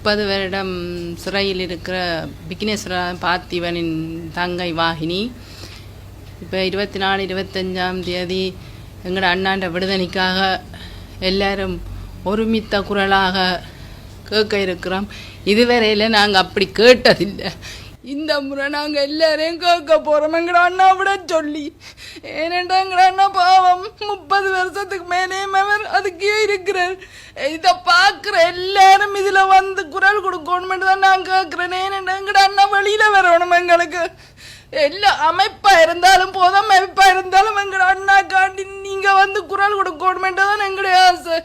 முப்பது வருடம் சிறையில் இருக்கிற விக்னேஸ்வர பார்த்திவனின் தங்கை வாகினி. இப்போ இருபத்தி நாலு இருபத்தஞ்சாம் தேதி எங்களோட அண்ணாண்ட விடுதலைக்காக எல்லாரும் ஒருமித்த குரலாக கேட்க இருக்கிறோம். இதுவரையில் நாங்கள் அப்படி கேட்டதில்லை. இந்த முறை நாங்கள் எல்லாரையும் கேட்க போகிறோம் எங்களோட அண்ணா விட சொல்லி. ஏனென்றா எங்களை அண்ணா பாவம். முப்பது வருஷத்துக்கு மேலே அவர் அதுக்கே இருக்கிறார். இதை பார்க்குற எல்லாரும் இதில் வந்து குரல் கொடுக்கணுமென்று தான் நான் கேட்குறேன். ஏனென்றா எங்களோட அண்ணா வெளியில் வரணும் எங்களுக்கு. எல்லா அமைப்பா இருந்தாலும் போதும் அமைப்பா இருந்தாலும் எங்களோட அண்ணா காண்டி நீங்க வந்து குரல் கொடுக்கணுமென்றதான் எங்களுடைய ஆசை.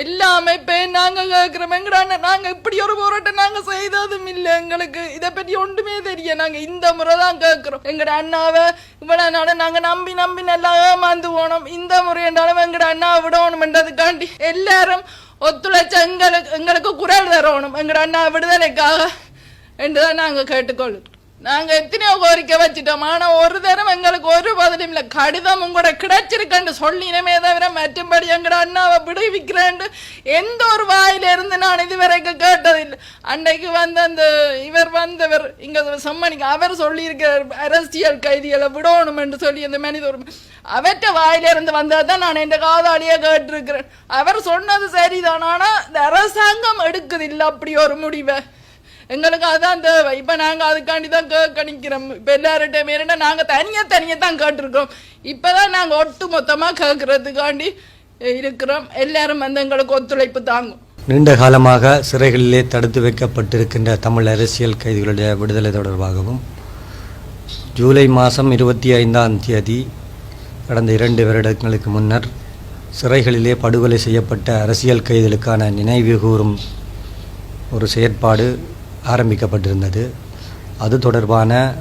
எல்லா அமைப்பையும் நாங்க கேட்கிறோம். எங்கட அண்ணன் நாங்க இப்படி ஒரு போராட்டம் நாங்க செய்ததும் இல்லை எங்களுக்கு. இதை பற்றி ஒன்றுமே தெரிய நாங்க இந்த முறை தான் கேட்கிறோம். எங்கட அண்ணாவை இவ்வளவு நாங்க நம்பி நம்பி நல்லா ஏமாந்து போனோம். இந்த முறை என்றாலும் எங்கட அண்ணாவை விடணும்ன்றதுக்காண்டி எல்லாரும் ஒத்துழைச்சு எங்களுக்கு எங்களுக்கு குரல் தரணும். எங்கட அண்ணா விடுதலைக்காக என்றுதான் நாங்க கேட்டுக்கொள்ளும் நாங்க எத்தனையோ கோரிக்கை வச்சுட்டோம். ஆனா ஒரு தரம் எங்களுக்கு ஒரு பதிலும் இல்ல. கடிதம் உங்களோட கிடைச்சிருக்கன்னு சொல்லினமே தவிர மற்றும்படி எங்கட அண்ணாவை விடுவிக்கிறேன்னு எந்த ஒரு வாயில இருந்து நான் இதுவரைக்கும் கேட்டதில்லை. அன்னைக்கு வந்து அந்த இவர் வந்தவர் இங்க சம்மணிக்கு அவர் சொல்லியிருக்கிறார் அரசியல் கைதிகளை விடணும் என்று சொல்லி அந்த மனித உரிமை அவற்ற வாயில இருந்து வந்ததான் நான் என் காதாலியே கேட்டிருக்கிறேன். அவர் சொன்னது சரிதான். ஆனா இந்த அரசாங்கம் எடுக்குதில்லை அப்படி ஒரு முடிவை. எங்களுக்கு அதான் தேவை. இப்போ நாங்கள் அதுக்காண்டி தான் கேட்க நிற்கிறோம் இப்போ எல்லார்கிட்டையும் ஏன்னா நாங்கள் தனியாக தனியாக தான் கேட்டிருக்கோம் இப்போ தான் நாங்கள் ஒட்டு மொத்தமாக கேட்கறதுக்காண்டி இருக்கிறோம். எல்லாரும் வந்து எங்களுக்கு ஒத்துழைப்பு தாங்கும். நீண்ட காலமாக சிறைகளிலே தடுத்து வைக்கப்பட்டிருக்கின்ற தமிழ் அரசியல் கைதிகளுடைய விடுதலை தொடர்பாகவும் ஜூலை மாதம் இருபத்தி ஐந்தாம் தேதி கடந்த இரண்டு வருடங்களுக்கு முன்னர் சிறைகளிலே படுகொலை செய்யப்பட்ட அரசியல் கைதிகளுக்கான நினைவு கூறும் ஒரு செயற்பாடு ஆரம்பிக்கப்பட்டிருந்தது. அது தொடர்பான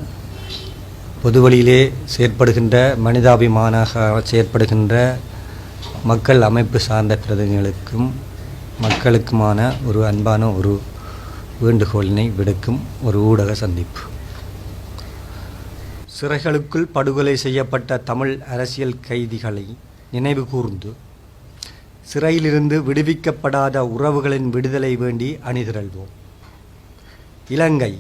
பொதுவழியிலே செயற்படுகின்ற மனிதாபிமானாக செயற்படுகின்ற மக்கள் அமைப்பு சார்ந்த பிரதிநிதிகளுக்கும் மக்களுக்குமான ஒரு அன்பான ஒரு வேண்டுகோளினை விடுக்கும் ஒரு ஊடக சந்திப்பு. சிறைகளுக்குள் படுகொலை செய்யப்பட்ட தமிழ் அரசியல் கைதிகளை நினைவு கூர்ந்து சிறையிலிருந்து விடுவிக்கப்படாத உறவுகளின் விடுதலை வேண்டி அணிதிரள்வோம். இலங்கை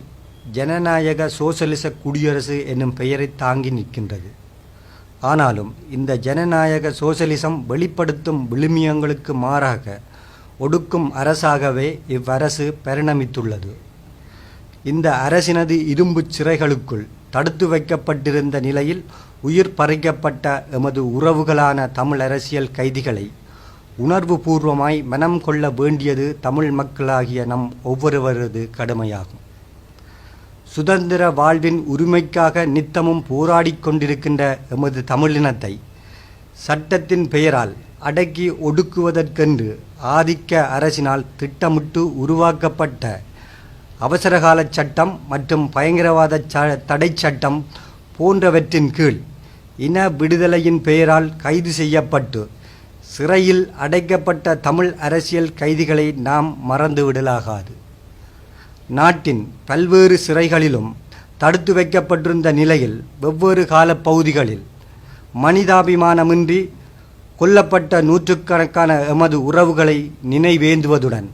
ஜனநாயக சோசலிச குடியரசு என்னும் பெயரை தாங்கி நிற்கின்றது. ஆனாலும் இந்த ஜனநாயக சோசலிசம் வெளிப்படுத்தும் விழுமியங்களுக்கு மாறாக ஒடுக்கும் அரசாகவே இவ்வரசு பரிணமித்துள்ளது. இந்த அரசினது இரும்புச் சிறைகளுக்குள் தடுத்து வைக்கப்பட்டிருந்த நிலையில் உயிர் பறிக்கப்பட்ட எமது உறவுகளான தமிழ் அரசியல் கைதிகளை உணர்வு பூர்வமாய் மனம் கொள்ள வேண்டியது தமிழ் மக்களாகிய நம் ஒவ்வொருவரது கடமையாகும். சுதந்திர வாழ்வின் உரிமைக்காக நித்தமும் போராடிக் கொண்டிருக்கின்ற எமது தமிழினத்தை சட்டத்தின் பெயரால் அடக்கி ஒடுக்குவதற்கென்று ஆதிக்க அரசினால் திட்டமிட்டு உருவாக்கப்பட்ட அவசரகால சட்டம் மற்றும் பயங்கரவாத ச தடை சட்டம் போன்றவற்றின் கீழ் இன விடுதலையின் பெயரால் கைது செய்யப்பட்டு சிறையில் அடைக்கப்பட்ட தமிழ் அரசியல் கைதிகளை நாம் மறந்துவிடலாகாது நாட்டின் பல்வேறு சிறைகளிலும் தடுத்து வைக்கப்பட்டிருந்த நிலையில் வெவ்வேறு கால பகுதிகளில் மனிதாபிமானமின்றி கொல்லப்பட்ட நூற்றுக்கணக்கான எமது உறவுகளை நினைவேந்துவதுடன்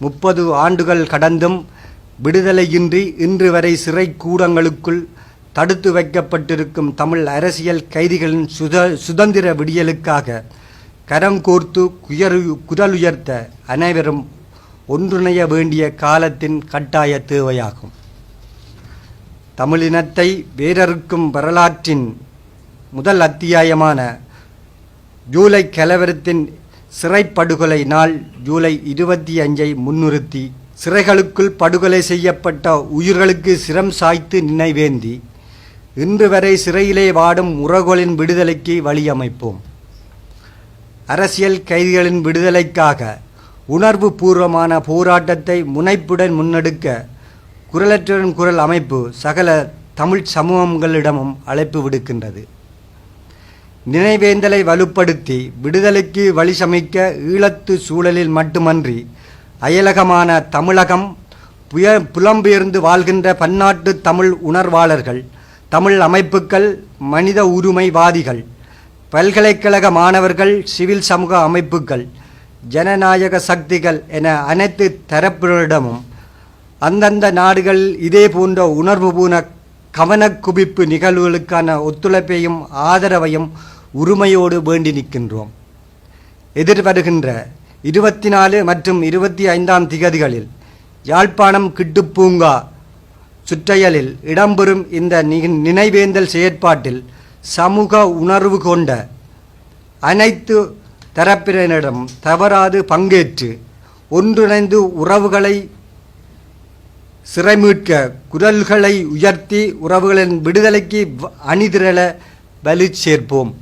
முப்பது ஆண்டுகள் கடந்தும் விடுதலையின்றி இன்று வரை சிறை கூடங்களுக்குள் தடுத்து வைக்கப்பட்டிருக்கும் தமிழ் அரசியல் கைதிகளின் சுத சுதந்திர விடியலுக்காக கரங்கோர்த்து குயரு குரலுயர்த்த அனைவரும் ஒன்றிணைய வேண்டிய காலத்தின் கட்டாய தேவையாகும். தமிழினத்தை வேறறுக்கும் வரலாற்றின் முதல் அத்தியாயமான ஜூலை கலவரத்தின் சிறைப்படுகொலை நாள் ஜூலை இருபத்தி அஞ்சை முன்னிறுத்தி சிறைகளுக்குள் படுகொலை செய்யப்பட்ட உயிர்களுக்கு சிரம் சாய்த்து நினைவேந்தி இன்று வரை சிறையிலே வாடும் உறவுகளின் விடுதலைக்கு வழியமைப்போம். அரசியல் கைதிகளின் விடுதலைக்காக உணர்வு பூர்வமான போராட்டத்தை முனைப்புடன் முன்னெடுக்க குரலற்றவரின் குரல் அமைப்பு சகல தமிழ் சமூகங்களிடமும் அழைப்பு விடுக்கின்றது. நினைவேந்தலை வலுப்படுத்தி விடுதலைக்கு வழி சமைக்க ஈழத்து சூழலில் மட்டுமன்றி அயலகமான தமிழகம் புய புலம்பெயர்ந்து வாழ்கின்ற பன்னாட்டு தமிழ் உணர்வாளர்கள் தமிழ் அமைப்புக்கள் மனித உரிமைவாதிகள் பல்கலைக்கழக மாணவர்கள் சிவில் சமூக அமைப்புகள் ஜனநாயக சக்திகள் என அனைத்து தரப்பினரிடமும் அந்தந்த நாடுகள் இதே போன்ற உணர்வுபூர்ண கவனக்குவிப்பு நிகழ்வுகளுக்கான ஒத்துழைப்பையும் ஆதரவையும் உரிமையோடு வேண்டி நிற்கின்றோம். எதிர்வருகின்ற இருபத்தி நாலு மற்றும் இருபத்தி ஐந்தாம் திகதிகளில் யாழ்ப்பாணம் கிட்டுப்பூங்கா சுற்றையலில் இடம்பெறும் இந்த நி- நினைவேந்தல் செயற்பாட்டில் சமூக உணர்வு கொண்ட அனைத்து தரப்பினரிடம் தவறாது பங்கேற்று ஒன்றிணைந்து உறவுகளை சிறைமீட்க குரல்களை உயர்த்தி உறவுகளின் விடுதலைக்கு வ- அணிதிரள வலு சேர்ப்போம்.